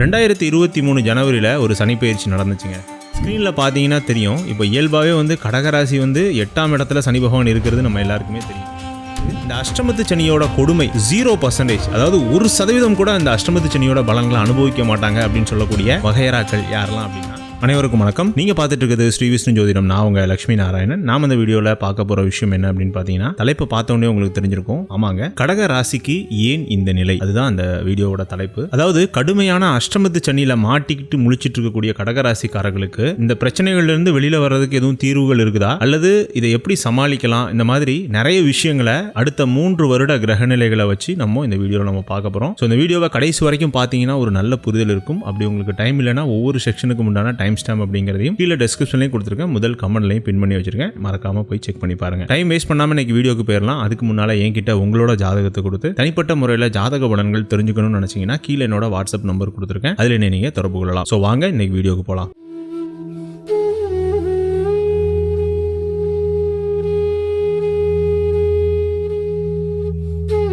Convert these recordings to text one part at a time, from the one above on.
ரெண்டாயிரத்தி இருபத்தி மூணு ஜனவரியில் ஒரு சனிப்பயிற்சி நடந்துச்சுங்க. ஸ்க்ரீனில் பார்த்தீங்கன்னா தெரியும். இப்போ இயல்பாகவே வந்து கடகராசி வந்து எட்டாம் இடத்துல சனி பகவான் இருக்கிறது நம்ம எல்லாருக்குமே தெரியும். இந்த அஷ்டமத்து சனியோட கொடுமை ஜீரோ பர்சன்டேஜ் அதாவது ஒரு சதவீதம் கூட இந்த அஷ்டமத்து சனியோட பலங்களை அனுபவிக்க மாட்டாங்க அப்படின்னு சொல்லக்கூடிய வகையராக்கள் யாரெல்லாம் அப்படின்னா அனைவருக்கும் வணக்கம். நீங்க பார்த்துட்டு இருக்கிறது ஸ்ரீ விஷ்ணு ஜோதிடம். நான் உங்க லட்சுமி நாராயணன். நாம இந்த வீடியோல பார்க்க போற விஷயம் என்ன அப்படின்னு பாத்தீங்கன்னா தலைப்பு பார்த்தோன்னே உங்களுக்கு தெரிஞ்சிருக்கும். ஆமாங்க. கடக ராசிக்கு ஏன் இந்த நிலை? அதுதான் அந்த வீடியோவோட தலைப்பு. அதாவது கடுமையான அஷ்டமத்து சனியில மாட்டிக்கிட்டு முழிச்சிட்டு இருக்கக்கூடிய கடக ராசிக்காரர்களுக்கு இந்த பிரச்சனைகள்ல இருந்து வெளியில வர்றதுக்கு எதுவும் தீர்வுகள் இருக்குதா? அல்லது இதை எப்படி சமாளிக்கலாம்? இந்த மாதிரி நிறைய விஷயங்களை அடுத்த மூன்று வருட கிரகநிலைகளை வச்சு நம்ம இந்த வீடியோவில் நம்ம பார்க்க போறோம். ஸோ இந்த வீடியோவை கடைசி வரைக்கும் பார்த்தீங்கன்னா ஒரு நல்ல புரிதல் இருக்கும். அப்படி உங்களுக்கு டைம் இல்லைன்னா ஒவ்வொரு செக்ஷனுக்கு உண்டான டைம் டைம் ஸ்டாம்ப் அப்படிங்கிறதையும் கீழே டிஸ்கிரிப்ஷன்லையும் கொடுத்துருக்கேன். முதல் கமெண்ட்லையும் பின் பண்ணி வச்சிருக்கேன். மறக்காம போய் செக் பண்ணி பாருங்க. டைம் வேஸ்ட் பண்ணாம இன்னைக்கு வீடியோக்கு போயிடலாம் அதுக்கு முன்னால என்கிட்ட உங்களோட ஜாதகத்தை கொடுத்து தனிப்பட்ட முறையில் ஜாதக பலன்கள் தெரிஞ்சுக்கணும்னு நினைச்சீங்கன்னா கீழே என்னோட வாட்ஸ்அப் நம்பர் கொடுத்துருக்கேன். அதில் என்ன நீங்கள் தொடர்பு கொள்ளலாம். ஸோ வாங்க இன்னைக்கு வீடியோக்கு போகலாம்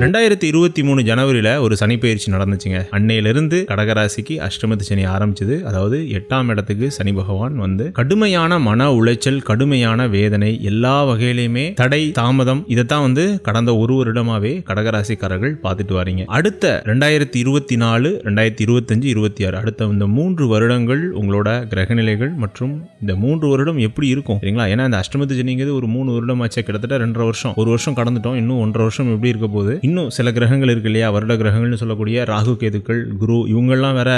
ரெண்டாயிரத்தி இருபத்தி மூணு ஜனவரியில் ஒரு சனிப்பயிற்சி நடந்துச்சுங்க. அன்னையிலிருந்து கடகராசிக்கு அஷ்டமத்து சனி ஆரம்பிச்சது. அதாவது எட்டாம் இடத்துக்கு சனி பகவான் வந்து கடுமையான மன உளைச்சல் கடுமையான வேதனை எல்லா வகையிலையுமே தடை தாமதம் இதைத்தான் வந்து கடந்த ஒரு வருடமாவே கடகராசிக்காரர்கள் பார்த்துட்டு வரீங்க. அடுத்த ரெண்டாயிரத்தி இருபத்தி நாலு ரெண்டாயிரத்தி இருபத்தஞ்சு இருபத்தி ஆறு அடுத்த இந்த மூன்று வருடங்கள் உங்களோட கிரகநிலைகள் மற்றும் இந்த மூன்று வருடம் எப்படி இருக்கும்? சரிங்களா? ஏன்னா இந்த அஷ்டமத்து சனிங்கிறது ஒரு மூணு வருடம் ஆச்சு கிட்டத்தட்ட ரெண்டரை வருஷம். ஒரு வருஷம் கடந்துட்டோம். இன்னும் ஒன்றரை வருஷம் எப்படி இருக்க போகுது? இன்னும் சில கிரகங்கள் இருக்கு இல்லையா? வருட கிரகங்கள்னு சொல்லக்கூடிய ராகு கேதுக்கள் குரு இவங்கெல்லாம் வேற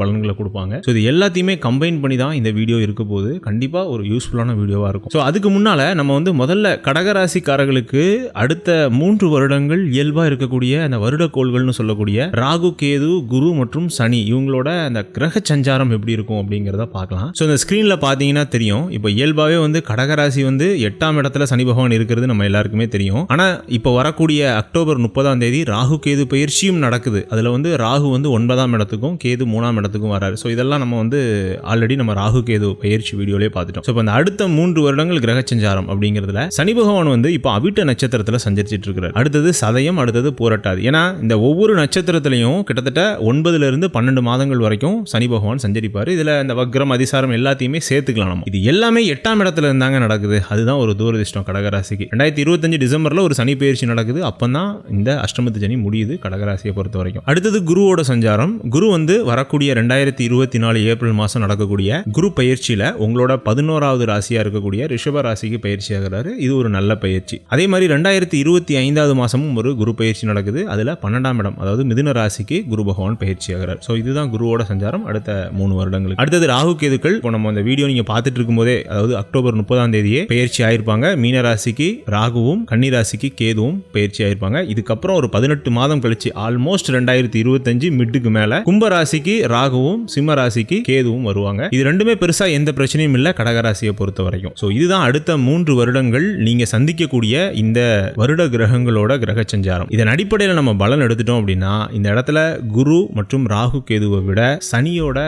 பலன்களை கொடுப்பாங்க. ஸோ இது எல்லாத்தையுமே கம்பைன் பண்ணி தான் இந்த வீடியோ இருக்க போது கண்டிப்பாக ஒரு யூஸ்ஃபுல்லான வீடியோவாக இருக்கும். ஸோ அதுக்கு முன்னால் நம்ம வந்து முதல்ல கடகராசிக்காரர்களுக்கு அடுத்த மூன்று வருடங்கள் இயல்பாக இருக்கக்கூடிய அந்த வருட கோள்கள்னு சொல்லக்கூடிய ராகு கேது குரு மற்றும் சனி இவங்களோட அந்த கிரக சஞ்சாரம் எப்படி இருக்கும் அப்படிங்கிறத பார்க்கலாம். ஸோ இந்த ஸ்க்ரீனில் பார்த்தீங்கன்னா தெரியும். இப்போ இயல்பாகவே வந்து கடகராசி வந்து எட்டாம் இடத்துல சனி பகவான் இருக்கிறது நம்ம எல்லாருக்குமே தெரியும். ஆனால் இப்போ வரக்கூடிய அக்டோபர் முப்பது முப்பதாம் தேதி ராகு கேது பயிற்சியும் நடக்குது. அதில் வந்து ராகு வந்து ஒன்பதாம் இடத்துக்கும் கேது மூணாம் இடத்துக்கும் வராரு. ஸோ இதெல்லாம் நம்ம வந்து ஆல்ரெடி நம்ம ராகு கேது பயிற்சி வீடியோலேயே பார்த்துட்டோம். ஸோ இப்போ அந்த அடுத்த மூன்று வருடங்கள் கிரக சஞ்சாரம் அப்படிங்கிறதுல சனி பகவான் வந்து இப்போ அவிட்ட நட்சத்திரத்தில் சஞ்சரிச்சிட்டு இருக்கிறார் அடுத்தது சதயம் அடுத்தது போராட்டாது. ஏன்னா இந்த ஒவ்வொரு நட்சத்திரத்திலையும் கிட்டத்தட்ட ஒன்பதுல இருந்து பன்னெண்டு மாதங்கள் வரைக்கும் சனி பகவான் சஞ்சரிப்பார். இதில் இந்த வக்ரம் அதிசாரம் எல்லாத்தையுமே சேர்த்துக்கலாம் நம்ம. இது எல்லாமே எட்டாம் இடத்துல இருந்தாங்க நடக்குது. அதுதான் ஒரு தூரதிஷ்டம் கடகராசிக்கு. ரெண்டாயிரத்தி இருபத்தஞ்சு டிசம்பரில் ஒரு சனி பயிற்சி நடக்குது. அப்போ இந்த அஷ்டமத்து சனி முடியுது கடகராசியை பொறுத்த வரைக்கும். அடுத்தது குருவோட சஞ்சாரம். குரு வந்து வரக்கூடிய ரெண்டாயிரத்தி இருபத்தி நாலு ஏப்ரல் மாதம் நடக்கக்கூடிய குரு பயிற்சியில் உங்களோட பதினோராவது ராசியாக இருக்கக்கூடிய ரிஷப ராசிக்கு பயிற்சி ஆகிறாரு. இது ஒரு நல்ல பயிற்சி. அதே மாதிரி ரெண்டாயிரத்தி இருபத்தி ஐந்தாவது மாதமும் ஒரு குரு பயிற்சி நடக்குது. அதில் பன்னெண்டாம் இடம் அதாவது மிதுன ராசிக்கு குரு பகவான் பயிற்சி ஆகிறார். ஸோ இதுதான் குருவோட சஞ்சாரம் அடுத்த மூணு வருடங்களுக்கு. அடுத்தது ராகு கேதுக்கள். இப்போ நம்ம அந்த வீடியோ நீங்கள் பார்த்துட்டு இருக்கும்போதே அதாவது அக்டோபர் முப்பதாம் தேதியே பயிற்சி ஆயிருப்பாங்க. மீன ராசிக்கு ராகுவும் கன்னி ராசிக்கு கேதுவும் பயிற்சி ஆயிருப்பாங்க. இதுக்கப்புறம் ஒரு பதினெட்டு மாதம் கழிச்சு ஆல்மோஸ்ட் ரெண்டாயிரத்தி இருபத்தஞ்சு மிட்டுக்கு மேல கும்பராசிக்கு ராகுவும் சிம்ம ராசிக்கு கேதுவும் வருவாங்க. இது ரெண்டுமே பெருசா எந்த பிரச்சனையும் இல்லை கடகராசியை பொறுத்த வரைக்கும் ஸோ இதுதான் அடுத்த மூன்று வருடங்கள் நீங்க சந்திக்கக்கூடிய இந்த வருட கிரகங்களோட கிரக சஞ்சாரம் இதன் அடிப்படையில் நம்ம பலன் எடுத்துட்டோம் அப்படின்னா இந்த இடத்துல குரு மற்றும் ராகு கேதுவை விட சனியோட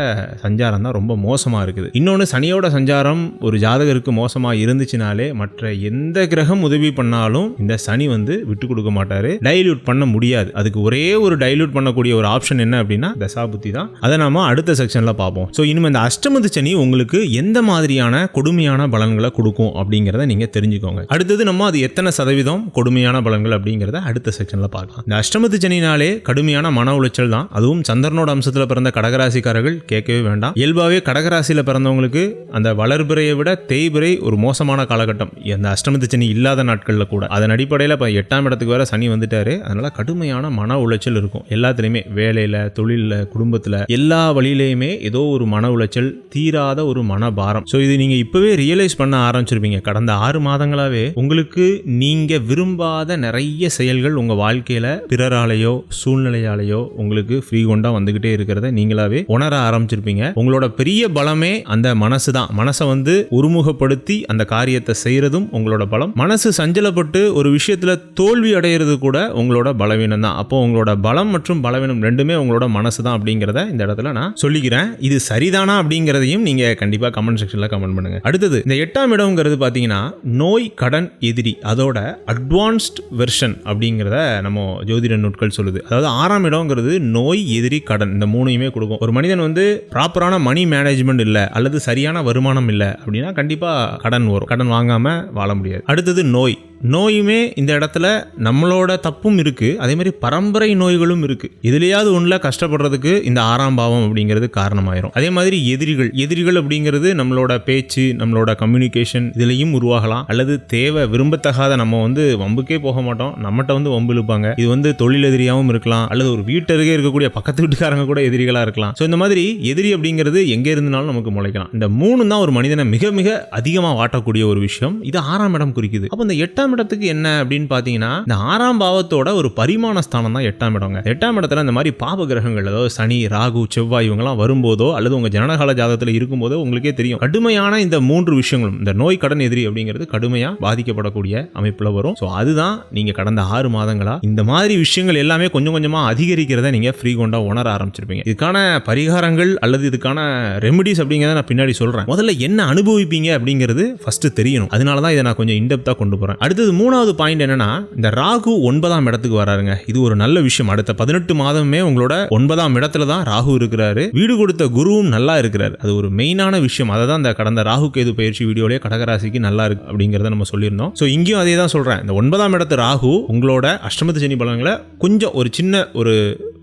சஞ்சாரம் தான் ரொம்ப மோசமா இருக்குது. இன்னொன்று சனியோட சஞ்சாரம் ஒரு ஜாதகருக்கு மோசமா இருந்துச்சுனாலே மற்ற எந்த கிரகம் உதவி பண்ணாலும் இந்த சனி வந்து விட்டு கொடுக்க மாட்டாரு. டைல்யூட் பண்ண முடியாது. அதுக்கு ஒரே ஒரு டைல்யூட் பண்ணக்கூடிய ஒரு ஆப்ஷன் என்ன அப்படின்னா தசாபுத்தி தான். அதை நாம அடுத்த செக்ஷன்ல பார்ப்போம். ஸோ இனிமே இந்த அஷ்டமத்து சனி உங்களுக்கு எந்த மாதிரியான கொடுமையான பலன்களை கொடுக்கும் அப்படிங்கிறத நீங்க தெரிஞ்சுக்கோங்க. அடுத்தது நம்ம அது எத்தனை சதவீதம் கொடுமையான பலன்கள் அப்படிங்கிறத அடுத்த செக்ஷன்ல பார்க்கலாம். இந்த அஷ்டமத்து சனினாலே கடுமையான மன உளைச்சல் தான். அதுவும் சந்திரனோட அம்சத்தில் பிறந்த கடகராசிக்காரர்கள் கேட்கவே வேண்டாம். இயல்பாகவே கடகராசியில் பிறந்தவங்களுக்கு அந்த வளர்பிறையை விட தேய்பிறை ஒரு மோசமான காலகட்டம். அந்த அஷ்டமத்து சனி இல்லாத நாட்களில் கூட. அதன் அடிப்படையில் இப்போ எட்டாம் இடத்துக்கு வேற சனி வந்துட்டாரு அதனால கடுமையான மன உளைச்சல் இருக்கும். எல்லாத்துலேயுமே வேலையில் தொழிலில் குடும்பத்தில் எல்லா வழியிலையுமே ஏதோ ஒரு மன உளைச்சல் தீராத ஒரு மன பாரம் ஸோ இது நீங்கள் இப்போவே ரியலைஸ் பண்ண ஆரம்பிச்சிருப்பீங்க. கடந்த ஆறு மாதங்களாவே உங்களுக்கு நீங்கள் விரும்பாத நிறைய செயல்கள் உங்கள் வாழ்க்கையில் பிறராலேயோ சூழ்நிலையாலேயோ உங்களுக்கு ஃப்ரீ கொண்டா வந்துகிட்டே இருக்கிறத நீங்களாவே உணர ஆரம்பிச்சிருப்பீங்க. உங்களோட பெரிய பலமே அந்த மனசு தான். மனசை வந்து ஒருமுகப்படுத்தி அந்த காரியத்தை செய்யறதும் உங்களோட பலம். மனசு சஞ்சலப்பட்டு ஒரு விஷயத்துல தோல்வி அடையிறது கூட உங்களோட பலவீனம் தான். அப்போ உங்களோட பலம் மற்றும் பலவீனம் ரெண்டுமே உங்களோட மனசு தான் அப்படிங்கிறத இந்த இடத்துல நான் சொல்லிக்கிறேன். இது சரிதானா அப்படிங்கிறதையும் நீங்க கண்டிப்பா கமெண்ட் செக்ஷன்ல கமெண்ட் பண்ணுங்க. அடுத்தது இந்த எட்டாம் இடம்ங்கிறது பாத்தீங்கன்னா நோய் கடன் எதிரி அதோட அட்வான்ஸ்ட் வெர்ஷன் அப்படிங்கிறத நம்ம ஜோதிட நூட்கள் சொல்லுது. அதாவது ஆறாம் இடம்ங்கிறது நோய் எதிரி கடன் இந்த மூணையுமே கொடுக்கும். ஒரு மனிதன் வந்து ப்ராப்பரான மணி மேனேஜ்மெண்ட் இல்லை அல்லது சரியான வருமானம் இல்லை அப்படின்னா கண்டிப்பா கடன் வரும். கடன் வாங்காம வாழ முடியாது. அடுத்தது நோய். நோயுமே இந்த இடத்துல நம்மளோட தப்பும் இருக்குது அதே மாதிரி பரம்பரை நோய்களும் இருக்குது எதுலையாவது ஒன்றில் கஷ்டப்படுறதுக்கு இந்த ஆறாம் பாவம் அப்படிங்கிறது காரணமாயிரும். அதே மாதிரி எதிரிகள். எதிரிகள் அப்படிங்கிறது நம்மளோட பேச்சு நம்மளோட கம்யூனிகேஷன் இதுலையும் உருவாகலாம். அல்லது தேவை விரும்பத்தகாத நம்ம வந்து வம்புக்கே போக மாட்டோம். நம்மகிட்ட வந்து வம்பு இழுப்பாங்க. இது வந்து தொழில் எதிரியாகவும் இருக்கலாம். அல்லது ஒரு வீட்டருகே இருக்கக்கூடிய பக்கத்து வீட்டுக்காரங்க கூட எதிரிகளாக இருக்கலாம். ஸோ இந்த மாதிரி எதிரி அப்படிங்கிறது எங்கே இருந்தாலும் நமக்கு முளைக்கலாம். இந்த மூணு தான் ஒரு மனிதனை மிக மிக அதிகமாக வாட்டக்கூடிய ஒரு விஷயம். இது ஆறாம் இடம் குறிக்குது. அப்போ இந்த எட்டாம் இடத்துக்கு என்ன அப்படின்னு பார்த்தீங்கன்னா இந்த ஆறாம் பாவத்தோட ஒரு பரிமாண ஸ்தானம் தான் எட்டாம் இடங்க எட்டாம் இடத்துல இந்த மாதிரி பாப கிரகங்கள் அதாவது சனி ராகு செவ்வாய் இவங்கெல்லாம் வரும்போதோ அல்லது உங்க ஜனனகால ஜாதகத்தில் இருக்கும்போதோ உங்களுக்கே தெரியும். கடுமையான இந்த மூன்று விஷயங்களும் இந்த நோய் கடன் எதிரி அப்படிங்கிறது கடுமையா பாதிக்கப்படக்கூடிய அமைப்புல வரும். ஸோ அதுதான் நீங்க கடந்த ஆறு மாதங்களா இந்த மாதிரி விஷயங்கள் எல்லாமே கொஞ்சம் கொஞ்சமா அதிகரிக்கிறத நீங்க ஃப்ரீ கொண்டா உணர ஆரம்பிச்சிருப்பீங்க. இதுக்கான பரிகாரங்கள் அல்லது இதுக்கான ரெமெடிஸ் அப்படிங்கிறத நான் பின்னாடி சொல்றேன். முதல்ல என்ன அனுபவிப்பீங்க அப்படிங்கிறது ஃபர்ஸ்ட் தெரியணும். அதனால தான் இதை நான் கொஞ்சம் இன்டெப்தா கொண்டு போறேன். அடுத்தது மூணாவது பாயிண்ட் என்னன்னா இந்த ராகு ஒன்பதாம் இடத்துக்கு வராருங்க. இது ஒரு நல்ல விஷயம். அடுத்த பதினெட்டு மாதமே உங்களோட ஒன்பதாம் இடத்துல தான் ராகு இருக்கிறாரு. வீடு கொடுத்த குருவும் நல்லா இருக்கிறார். அது ஒரு மெயினான விஷயம். அதை தான் இந்த கடந்த ராகு கேது பயிற்சி வீடியோலயே கடகராசிக்கு நல்லா இருக்கு அப்படிங்கிறத நம்ம சொல்லியிருந்தோம். ஸோ இங்கேயும் அதே தான் சொல்றேன். இந்த ஒன்பதாம் இடத்து ராகு உங்களோட அஷ்டமத்து சனி பலன்களை கொஞ்சம் ஒரு சின்ன ஒரு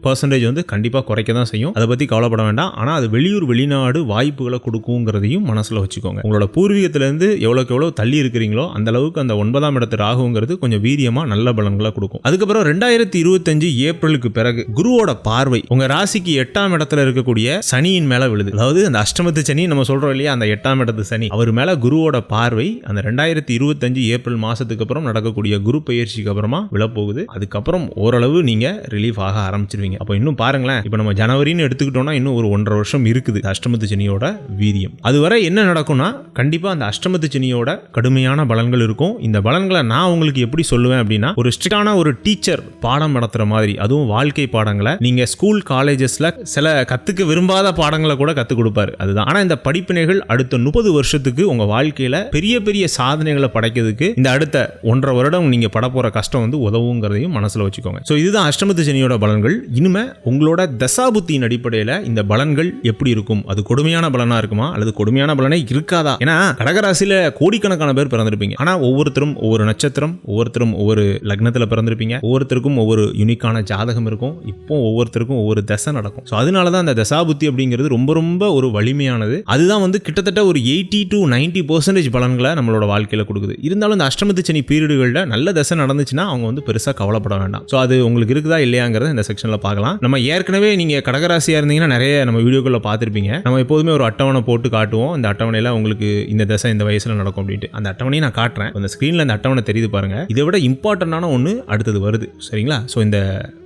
பர்சன்டேஜ் வந்து கண்டிப்பாக குறைக்க தான் செய்யும். அதை பற்றி கவலைப்பட வேண்டாம். ஆனால் அது வெளியூர் வெளிநாடு வாய்ப்புகளை கொடுக்குங்கிறதையும் மனசில் வச்சுக்கோங்க. உங்களோட பூர்வீகத்திலேருந்து எவ்வளோக்கு எவ்வளோ தள்ளி இருக்கிறீங்களோ அந்த அளவுக்கு அந்த ஒன்பதாம் இடத்து ராகுங்கிறது கொஞ்சம் வீரியமாக நல்ல பலன்களை கொடுக்கும். அதுக்கப்புறம் ரெண்டாயிரத்தி இருபத்தஞ்சு ஏப்ரலுக்கு பிறகு குருவோட பார்வை உங்கள் ராசிக்கு எட்டாம் இடத்துல இருக்கக்கூடிய சனியின் மேலே விழுது. அதாவது அந்த அஷ்டமத்து சனி நம்ம சொல்கிறோம் இல்லையா அந்த எட்டாம் இடத்து சனி. அவர் மேலே குருவோட பார்வை அந்த ரெண்டாயிரத்தி இருபத்தஞ்சு ஏப்ரல் மாதத்துக்கு அப்புறம் நடக்கக்கூடிய குரு பயிற்சிக்கு அப்புறமா விழப்போகுது. அதுக்கப்புறம் ஓரளவு நீங்கள் ரிலீஃப் ஆக ஆரம்பிச்சிருவீங்க. அப்போ இன்னும் பாருங்களேன் இப்போ நம்ம ஜனவரின்னு எடுத்துக்கிட்டோம்னா இன்னும் ஒரு ஒன்றரை வருஷம் இருக்குது அஷ்டமத்து சனியோட வீரியம். அதுவரை என்ன நடக்கும்னா கண்டிப்பாக அந்த அஷ்டமத்து சனியோட கடுமையான பலன்கள் இருக்கும். இந்த பலன்கள் நான் உங்களுக்கு எப்படி சொல்லுவேன் அப்படின்னா ஒரு ஸ்ட்ரிக்டான ஒரு டீச்சர் பாடம் நடத்துகிற மாதிரி அதுவும் வாழ்க்கை பாடங்களை நீங்கள் ஸ்கூல் காலேஜஸில் சில கற்றுக்க விரும்பாத பாடங்களை கூட கற்றுக் கொடுப்பாரு. அதுதான். ஆனால் இந்த படிப்பினைகள் அடுத்த முப்பது வருஷத்துக்கு உங்கள் வாழ்க்கையில் பெரிய பெரிய சாதனைகளை படைக்கிறதுக்கு இந்த அடுத்த ஒன்றரை வருடம் நீங்கள் பட போகிற கஷ்டம் வந்து உதவுங்கிறதையும் மனசில் வச்சுக்கோங்க. ஸோ இதுதான் அஷ்டமத்து சனியோட பலன்கள். இனிமே உங்களோட தசாபுத்தியின் அடிப்படையில் இந்த பலன்கள் எப்படி இருக்கும்? அது கொடுமையான பலனா இருக்குமா? அல்லது கொடுமையான பலனே இருக்காதா? ஏன்னா கடகராசியில கோடிக்கணக்கான பேர் பிறந்திருப்பீங்க. ஆனா ஒவ்வொருத்தரும் ஒவ்வொரு நட்சத்திரம் ஒவ்வொருத்தரும் ஒவ்வொரு லக்னத்தில் பிறந்திருப்பீங்க. ஒவ்வொருத்தருக்கும் ஒவ்வொரு யூனிக்கான ஜாதகம் இருக்கும். இப்போ ஒவ்வொருத்தருக்கும் ஒவ்வொரு தசை நடக்கும். ஸோ அதனால தான் அந்த தசாபுத்தி அப்படிங்கிறது ரொம்ப ரொம்ப ஒரு வலிமையானது. அதுதான் வந்து கிட்டத்தட்ட ஒரு எயிட்டி டு நைன்டி பர்சன்டேஜ் பலன்களை நம்மளோட வாழ்க்கையில் கொடுக்குது. இருந்தாலும் இந்த அஷ்டமத்து சனி பீரியடுகளில் நல்ல தசை நடந்துச்சுன்னா அவங்க வந்து பெருசாக கவலைப்பட வேண்டாம். ஸோ அது உங்களுக்கு இருக்குதா இல்லையாங்கிறத இந்த செக்ஷனில் பார்க்கலாம். நம்ம ஏற்கனவே நீங்கள் கடகராசியாக இருந்தீங்கன்னா நிறைய நம்ம வீடியோக்களில் பார்த்துருப்பீங்க. நம்ம எப்போதுமே ஒரு அட்டவணை போட்டு காட்டுவோம். இந்த அட்டவணையில் உங்களுக்கு இந்த தசை இந்த வயசில் நடக்கும் அப்படின்ட்டு. அந்த அட்டவணையை நான் காட்டுறேன். அந்த ஸ்க்ரீனில் அந்த அட்டவணை தெரியுது பாருங்க. இதை விட இம்பார்ட்டண்டான ஒன்று அடுத்தது வருது. சரிங்களா? ஸோ இந்த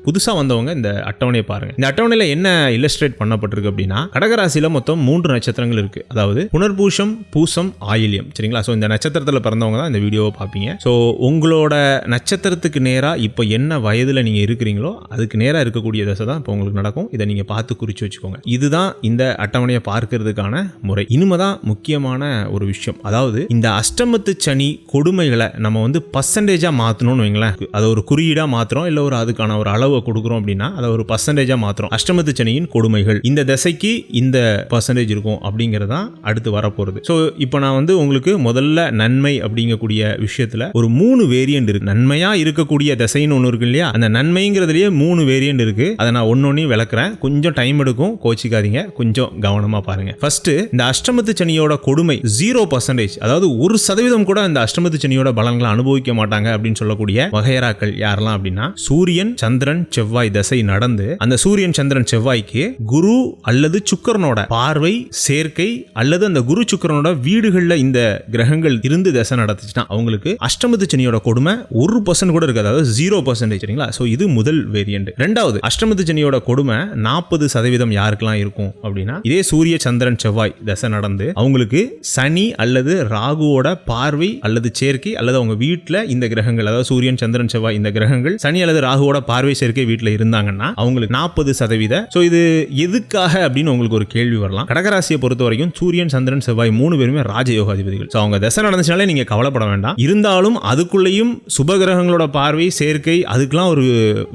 புதுசாக வந்தவங்க இந்த அட்டவணையை பாருங்க. இந்த அட்டவணையில் என்ன இல்லஸ்ட்ரேட் பண்ணப்பட்டிருக்கு அப்படின்னா கடகராசியில் மொத்தம் மூன்று நட்சத்திரங்கள் இருக்கு. அதாவது புனர்பூஷம் பூசம் ஆயில்யம். சரிங்களா? ஸோ இந்த நட்சத்திரத்தில் பிறந்தவங்க தான் இந்த வீடியோவை பார்ப்பீங்க ஸோ உங்களோட நட்சத்திரத்துக்கு நேராக இப்போ என்ன வயதில் நீங்கள் இருக்கிறீங்களோ அதுக்கு நேராக இருக்கக்கூடிய தசை தான் இப்போ உங்களுக்கு நடக்கும். இதை நீங்கள் பார்த்து குறித்து வச்சுக்கோங்க. இதுதான் இந்த அட்டவணையை பார்க்கறதுக்கான முறை. இனிமே தான் முக்கியமான ஒரு விஷயம். அதாவது இந்த அஷ்டமத்து சனி கொடுமைகளை நம்ம வந்து பர்சன்டேஜாக மாற்றணும்னு வைங்களேன். அதை ஒரு குறியீடாக மாற்றுறோம் இல்லை ஒரு அதுக்கான ஒரு அளவை கொடுக்குறோம் அப்படின்னா அதை ஒரு பர்சன்டேஜாக மாற்றுறோம் அஷ்டமத்து சனியின் கொடுமைகள். இந்த திசைக்கு இந்த பர்சன்டேஜ் இருக்கும் அப்படிங்கிறது தான் அடுத்து வரப்போகிறது ஸோ இப்போ நான் வந்து உங்களுக்கு முதல்ல நன்மை அப்படிங்கக்கூடிய விஷயத்தில் ஒரு மூணு வேரியண்ட் இருக்குது நன்மையாக இருக்கக்கூடிய திசைன்னு ஒன்று இருக்கு இல்லையா? அந்த நன்மைங்கிறதுலேயே மூணு வேரியண்ட் இருக்குது அதை நான் ஒன்னொன்னையும் விளக்குறேன். கொஞ்சம் டைம் எடுக்கும். கோச்சிக்காதீங்க. கொஞ்சம் கவனமாக பாருங்கள் ஃபஸ்ட்டு இந்த அஷ்டமத்து சனியோட கொடுமை ஜீரோ பர்சன்டேஜ் அதாவது ஒரு சதவீதம் கூட இந்த அஷ்டமத்து சனியோட பலன்களை அனுபவிக்க மாட்டாங்க அப்படின்னு சொல்லக்கூடிய வகையராக்கள் யாரெல்லாம் அப்படின்னா சூரியன் சந்திரன் செவ்வாய் தசை நடந்து அந்த சூரியன் சந்திரன் செவ்வாய்க்கு குரு அல்லது சுக்கரனோட பார்வை சேர்க்கை அல்லது அந்த குரு சுக்கரனோட வீடுகளில் இந்த கிரகங்கள் இருந்து தசை நடத்துச்சுன்னா அவங்களுக்கு அஷ்டமத்து சனியோட கொடுமை ஒரு பர்சன்ட் கூட இருக்காது. அதாவது ஜீரோ பர்சன்டேஜ் சரிங்களா? ஸோ இது முதல் வேரியண்ட் ரெண்டாவது அஷ்டமத்து சனியோட கொடுமை நாற்பது சதவீதம் யாருக்கெல்லாம் இருக்கும் அப்படின்னா இதே சூரிய சந்திரன் செவ்வாய் தசை நடந்து அவங்களுக்கு சனி அல்லது ராகுவோட பார்வை அல்லது சேர்க்கை அல்லது அவங்க அவங்க வீட்டில் இந்த கிரகங்கள் அதாவது சூரியன் சந்திரன் செவ்வாய் இந்த கிரகங்கள் சனி அல்லது ராகுவோட பார்வை சேர்க்கை வீட்டில் இருந்தாங்கன்னா அவங்களுக்கு நாற்பது சதவீத. ஸோ இது எதுக்காக அப்படின்னு உங்களுக்கு ஒரு கேள்வி வரலாம். கடகராசியை பொறுத்த வரைக்கும் சூரியன் சந்திரன் செவ்வாய் மூணு பேருமே ராஜயோகாதிபதிகள். ஸோ அவங்க தசை நடந்துச்சுனாலே நீங்கள் கவலைப்பட வேண்டாம். இருந்தாலும் அதுக்குள்ளேயும் சுப கிரகங்களோட பார்வை சேர்க்கை அதுக்கெல்லாம் ஒரு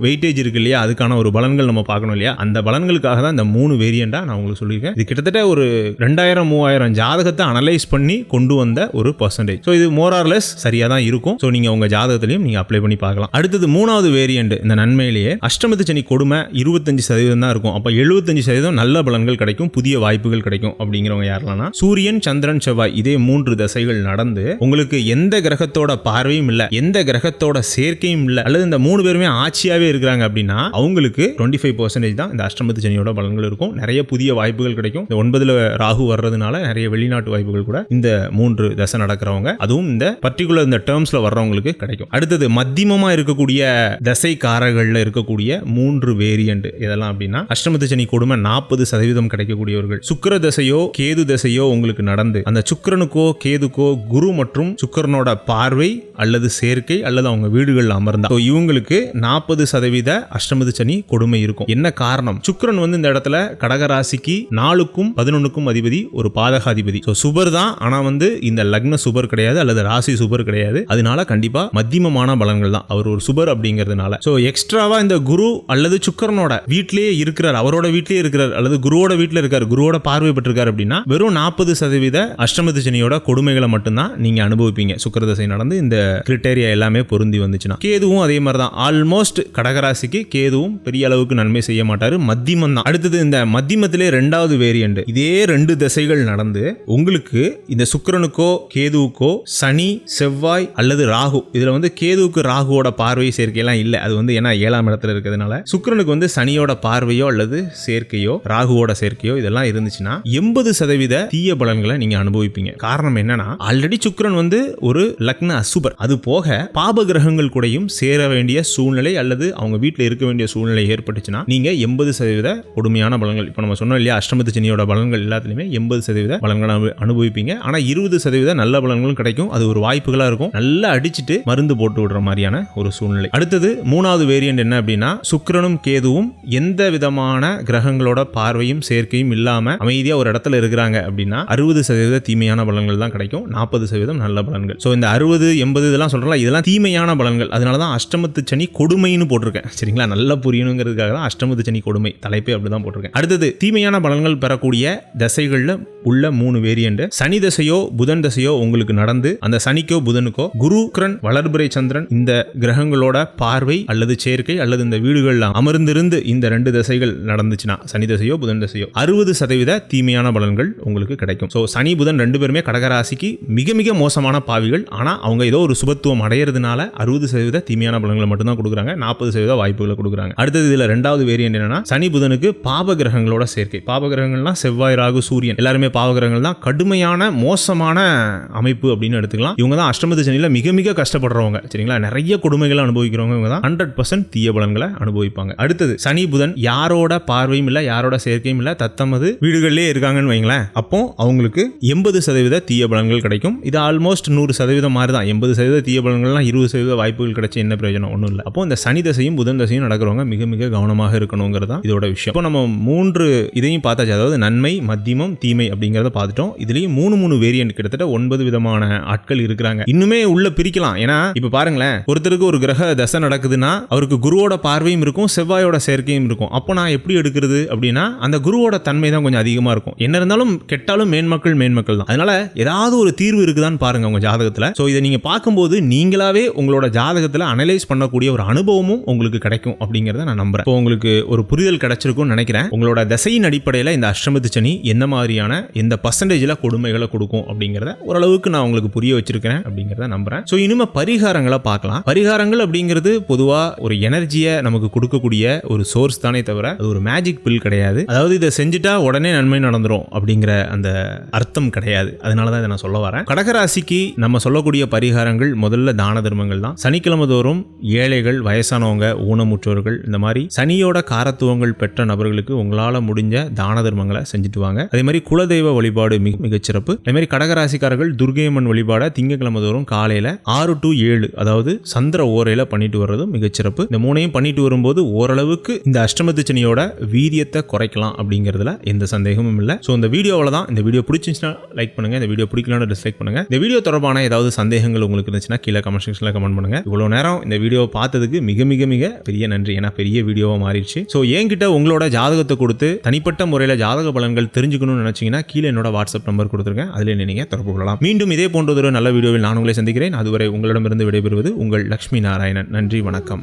வெயிட்டேஜ் இருக்கு இல்லையா? அதுக்கான ஒரு பலன்கள் நம்ம பார்க்கணும் இல்லையா? அந்த பலன்களுக்காக தான் இந்த மூணு வேரியண்டா நான் உங்களுக்கு சொல்லியிருக்கேன். இது கிட்டத்தட்ட ஒரு ரெண்டாயிரம் மூவாயிரம் ஜாதகத்தை அனலைஸ் பண்ணி கொண்டு வந்த ஒரு பர்சன்டேஜ் ஸோ இது மோரார்லெஸ் சரியாக தான் இருக்கும். ஸோ நீங்கள் உங்கள் ஜாதகத்திலையும் நீங்கள் அப்ளை பண்ணி பார்க்கலாம். அடுத்தது மூணாவது வேரியண்ட் இந்த நன்மையிலேயே அஷ்டமத்து சனி கொடுமை இருபத்தஞ்சு சதவீதம் தான் இருக்கும். அப்போ எழுபத்தஞ்சு சதவீதம் நல்ல பலன்கள் கிடைக்கும் புதிய வாய்ப்புகள் கிடைக்கும் அப்படிங்கிறவங்க யாரெல்லாம் சூரியன் சந்திரன் செவ்வாய் இதே மூன்று தசைகள் நடந்து உங்களுக்கு எந்த கிரகத்தோட பார்வையும் இல்லை எந்த கிரகத்தோட சேர்க்கையும் இல்லை அல்லது இந்த மூணு பேருமே ஆட்சியாகவே இருக்கிறாங்க அப்படின்னா அவங்களுக்கு டுவெண்ட்டி ஃபைவ் பர்சன்டேஜ் தான் இந்த அஷ்டமத்து சனியோட பலன்கள் இருக்கும். நிறைய புதிய வாய்ப்புகள் கிடைக்கும். இந்த ஒன்பதுல ராகு வர்றதுனால நிறைய வெளிநாட்டு வாய்ப்புகள் கூட இந்த மூன்று தசை நடக்கிறவங்க. அதுவும் இந்த பர்டிகுலர் இந்த டேர்ம்ஸில் வர்றவங்களுக்கு கிடைக்கும். அடுத்தது மத்தியமமாக இருக்கக்கூடிய தசைக்காரர்களில் இருக்கக்கூடிய மூன்று வேரியண்ட் இதெல்லாம் அப்படின்னா அஷ்டமத்து சனி கொடுமை நாற்பது சதவீதம் கிடைக்கக்கூடியவர்கள். சுக்கர தசையோ கேது தசையோ உங்களுக்கு நடந்து அந்த சுக்கரனுக்கோ கேதுக்கோ குரு மற்றும் சுக்கிரனோட பார்வை அல்லது சேர்க்கை அல்லது அவங்க வீடுகளில் அமர்ந்தா இவங்களுக்கு நாற்பது சதவீத அஷ்டமது சனி கொடுமை இருக்கும். என்ன காரணம்? சுக்கரன் வந்து இந்த இடத்துல கடகராசிக்கு நாலுக்கும் பதினொன்னுக்கும் அதிபதி ஒரு பாதகாதிபதி. ஸோ சுபர் தான் ஆனா வந்து இந்த லக்ன சுபர் கிடையாது அல்லது ராசி சுபர் கிடையாது. அதனால கண்டிப்பா மத்தியமமான பலன்கள் தான். அவர் ஒரு சுபர் அப்படிங்கிறதுனால. ஸோ எக்ஸ்ட்ராவா இந்த குரு அல்லது சுக்கரனோட வீட்டிலேயே இருக்கிறார். அவரோட வீட்டிலேயே இருக்கிறார். அல்லது குருவோட வீட்டில் இருக்கார். குருவோட பார்வை பெற்றிருக்கார் அப்படின்னா வெறும் நாற்பது சதவீத அஷ்டமதி சனியோட கொடுமைகளை மட்டும்தான் நீங்க அனுபவிப்பீங்க. சுக்கிரதசை நடந்து இந்த கிரிட்டேரியா எல்லாமே பொருந்தி வந்துச்சுன்னா. கேதுவும் அதே மாதிரி தான். ஆல்மோஸ்ட் கடகராசிக்கு கேதுவும் பெரிய அளவுக்கு நன்மை செய்ய மாட்டாரு. மத்தியமம் தான். அடுத்தது இந்த மத்தியமத்திலே ரெண்டாவது வேரியண்ட் இதே ரெண்டு திசைகள் நடந்து உங்களுக்கு இந்த சுக்கிரனுக்கோ கேதுவுக்கோ சனி செவ்வாய் அல்லது ராகு. இதுல வந்து கேதுவுக்கு ராகுவோட பார்வை சேர்க்கையெல்லாம் இல்லை. அது வந்து ஏன்னா ஏழாம் இடத்துல இருக்கிறதுனால. சுக்கரனுக்கு வந்து சனியோட பார்வையோ அல்லது சேர்க்கையோ ராகுவோட சேர்க்கையோ இதெல்லாம் இருந்துச்சுன்னா எண்பது சதவீத தீய பலன்களை நீங்க அனுபவிப்பீங்க. காரணம் என்னன்னா ஆல்ரெடி சுக்கரன் வந்து ஒரு லக்ன அசுபர். அது போக பாப கிரகங்கள் கூடயும் சேர வேண்டிய சூழ்நிலை அல்லது அவங்க வீட்டில் இருக்க வேண்டிய சூழ்நிலை ஏற்பட்டுச்சுன்னா நீங்க எண்பது சதவீத கொடுமையான பலன்கள். இப்போ நம்ம சொன்னோம் இல்லையா அஷ்டமத்து சனியோட பலன்கள் எல்லாத்துலயுமே எண்பது சதவீத பலன்களை அனுபவிப்பீங்க. ஆனா இருபது சதவீத நல்ல பலன்களும் கிடைக்கும். அது ஒரு வாய்ப்புகளா இருக்கும். நல்லா அடிச்சுட்டு மருந்து போட்டு விடுற மாதிரியான ஒரு சூழ்நிலை. அடுத்தது மூணாவது வேரியண்ட் என்ன அப்படின்னா சுக்கிரனும் கேதுவும் எந்த விதமான கிரகங்களோட பார்வையும் சேர்க்கையும் இல்லாம அமைதியா ஒரு இடத்துல இருக்கிறாங்க அப்படின்னா அறுபது சதவீத தீமையான பலன்கள் தான் கிடைக்கும். நாற்பது சதவீதம் நல்ல பலன்கள். ஸோ இந்த அறுபது எண்பது இதெல்லாம் சொல்றல இதெல்லாம் தீமையான பலன்கள். அதனால தான் அஷ்டமத்து சனி கொடுமைன்னு போட்டிருக்கேன். சரிங்களா? நல்லா புரியணுங்கிறதுக்காக தான் அஷ்டமத்து சனி கொடுமை. தலைப்பே அப்படிதான் போட்டிருக்கேன். அடுத்தது தீமையான பலன்கள் பெறக்கூடிய தசைகளில் உள்ள மூணு வேரியன்ட் சனி தசையோ புதன் தசையோ உங்களுக்கு நடந்து அந்த சனிக்கோ புதனுக்கோ குரு கிரண் வளர்பிறை சந்திரன் இந்த கிரகங்களோட பார்வை அல்லது சேர்க்கை அல்லது இந்த வீடுகள்ல அமர்ந்திருந்து இந்த ரெண்டு தசைகள் நடந்துச்சுன்னா சனி தசையோ புதன் தசையோ அறுபது சதவீத தீமையான பலன்கள் உங்களுக்கு கிடைக்கும். ஸோ சனி புதன் ரெண்டு பேருமே கடகராசிக்கு மிக மிக மோசமான பாவிகள். ஆனால் அவங்க ஏதோ ஒரு சுபத்துவம் அடையிறதுனால அறுபது சதவீத தீமையான பலன்களை மட்டும்தான் கொடுக்குறாங்க. நாற்பது சதவீத வாய்ப்புகளை கொடுக்குறாங்க. அடுத்தது இதில் ரெண்டாவது வேரியன்ட் என்னன்னா சனி புதனுக்கு பாப கிரகங்களோட சேர்க்கை. பாப கிரகங்கள்னா செவ்வாய் ராகு சூரியன். எல்லாருமே பாவ கிரகங்கள் தான் கடுமையான மோசமான அமைப்பு அப்படின்னு எடுத்துக்கலாம். இவங்க தான் அஷ்டமத்து சனியில் மிக மிக கஷ்டப்படுறவங்க. சரிங்களா? நிறைய கொடுமைகளை அனுபவிக்கிறவங்க இவங்க தான். ஹண்ட்ரட் பர்சன்ட் தீய பலன்களை அனுபவிப்பாங்க. அடுத்தது சனி புதன் யாரோட பார்வையும் இல்லை யாரோட சேர்க்கையும் இல்லை தத்தமது வீடுகளிலே இருக்காங்கன்னு வைங்களேன். அப்போ அவங்களுக்கு எண்பது சதவீத தீய பலன்கள் கிடைக்கும். இது ஆல்மோஸ்ட் நூறு சதவீதம் மாதிரி தான் எண்பது சதவீத தீய பலன்கள்லாம் இருபது சதவீத வாய்ப்புகள் கிடைச்சி என்ன பிரயோஜனம்? ஒன்றும் இல்லை. அப்போ இந்த சனி தசையும் புதன் தசையும் நடக்கிறவங்க மிக மிக கவனமாக இருக்கணுங்கிறது தான் இதோட விஷயம். இப்போ நம்ம மூன்று இதையும் பார்த்தாச்சு. அதாவது நன்மை மத்தியமம் தீமை அப்படிங்கிறத பார்த்துட்டோம். இதுலேயும் மூணு மூணு வேரியன்ட் கிட்டத்தட்ட ஒன்பது விதமான ஆட்கள் இருக்கிறாங்க. இன்னுமே உள்ள பிரிக்கலாம். ஏன்னா இப்ப பாருங்களேன் ஒருத்தருக்கு ஒரு கிரக தசை நடக்குதுன்னா அவருக்கு குருவோட பார்வையும் இருக்கும் செவ்வாயோட சேர்க்கையும் இருக்கும். அப்போ நான் எப்படி எடுக்கிறது அப்படின்னா அந்த குருவோட தன்மை தான் கொஞ்சம் அதிகமா இருக்கும். என்ன இருந்தாலும் கெட்டாலும் மேன்மக்கள் மேன்மக்கள் தான். அதனால ஏதாவது ஒரு தீர்வு இருக்குதான்னு பாருங்க உங்க ஜாதகத்துல. ஸோ இதை நீங்க பார்க்கும்போது நீங்களாவே உங்களோட ஜாதகத்துல அனலைஸ் பண்ணக்கூடிய ஒரு அனுபவமும் உங்களுக்கு கிடைக்கும் அப்படிங்கறத நான் நம்புறேன். இப்போ உங்களுக்கு ஒரு புரிதல் கிடைச்சிருக்கும்னு நினைக்கிறேன். உங்களோட தசையின் அடிப்படையில் இந்த அஷ்டமத்து சனி என்ன மாதிரியான எந்த பர்சன்டேஜில் கொடுமைகளை கொடுக்கும் அப்படிங்கிறத ஓரளவுக்கு நான் உங்களுக்கு புரிய வச்சிருக்கிறேன் அப்படிங்கிறத நம்புறேன். ஸோ இனிமே பரிகாரங்களை பார்க்கலாம். பரிகாரங்கள் அப்படிங்கிறது பொதுவாக ஒரு எனர்ஜியை நமக்கு கொடுக்கக்கூடிய ஒரு சோர்ஸ் தானே தவிர அது ஒரு மேஜிக் பில் கிடையாது. அதாவது இதை செஞ்சுட்டா உடனே நன்மை நடந்துரும் அப்படிங்கிற அந்த அர்த்தம் கிடையாது. அதனால தான் இதை நான் சொல்ல வரேன். கடகராசிக்கு நம்ம சொல்லக்கூடிய பரிகாரங்கள் முதல்ல தான தர்மங்கள் தான். சனிக்கிழமை தோறும் ஏழைகள் வயசானவங்க ஊனமுற்றோர்கள் இந்த மாதிரி சனியோட காரத்துவங்கள் பெற்ற நபர்களுக்கு உங்களால் முடிஞ்ச தான தர்மங்களை செஞ்சுட்டு வாங்க. அதே மாதிரி குலதெய்வ வழிபாடு மிக மிகச்சிறப்பு. அதே மாதிரி கடகராசிக்காரர்கள் துர்கையம்மன் வழிபாடை திங்கக்கிழமை தோறும் காலையில் ஆறு டு ஏழு அதாவது சந்திர ஓரையில் பண்ணிட்டு வர்றது மிகச்சிறப்பு இந்த மூணையும் பண்ணிட்டு வரும்போது ஓரளவுக்கு இந்த அஷ்டமத்து சனியோட வீரியத்தை குறைக்கலாம் அப்படிங்கிறதுல எந்த சந்தேகமும் இல்லை. ஸோ இந்த வீடியோவில் தான் இந்த வீடியோ பிடிச்சிருந்துச்சுன்னா லைக் பண்ணுங்க. இந்த வீடியோ பிடிக்கலன்னு டிஸ்லைக் பண்ணுங்க. இந்த வீடியோ தொடர்பான ஏதாவது சந்தேகங்கள் உங்களுக்கு இருந்துச்சுன்னா கீழே கமெண்ட் செக்ஷனில் கமெண்ட் பண்ணுங்க. இவ்வளோ நேரம் இந்த வீடியோ பார்த்ததுக்கு மிக மிக மிக பெரிய நன்றி. ஏன்னா பெரிய வீடியோவாக மாறிடுச்சு. ஸோ என்கிட்ட உங்களோட ஜாதகத்தை கொடுத்து தனிப்பட்ட முறையில் ஜாதக பலன்கள் தெரிஞ்சுக்கணும்னு நினச்சிங்கன்னா கீழே என்னோட வாட்ஸ்அப் நம்பர் கொடுத்துருக்கேன் அதில் நீங்கள் தொடர்பு கொள்ளலாம். மீண்டும் இதே போன்ற ஒரு நல்ல வீடியோவில் நான் உங்களை சந்திக்கிறேன் அதுவரை உங்களிடமிருந்து விடைபெறுவது உங்கள் லக்ஷ்மி நாராயணன். நன்றி வணக்கம்.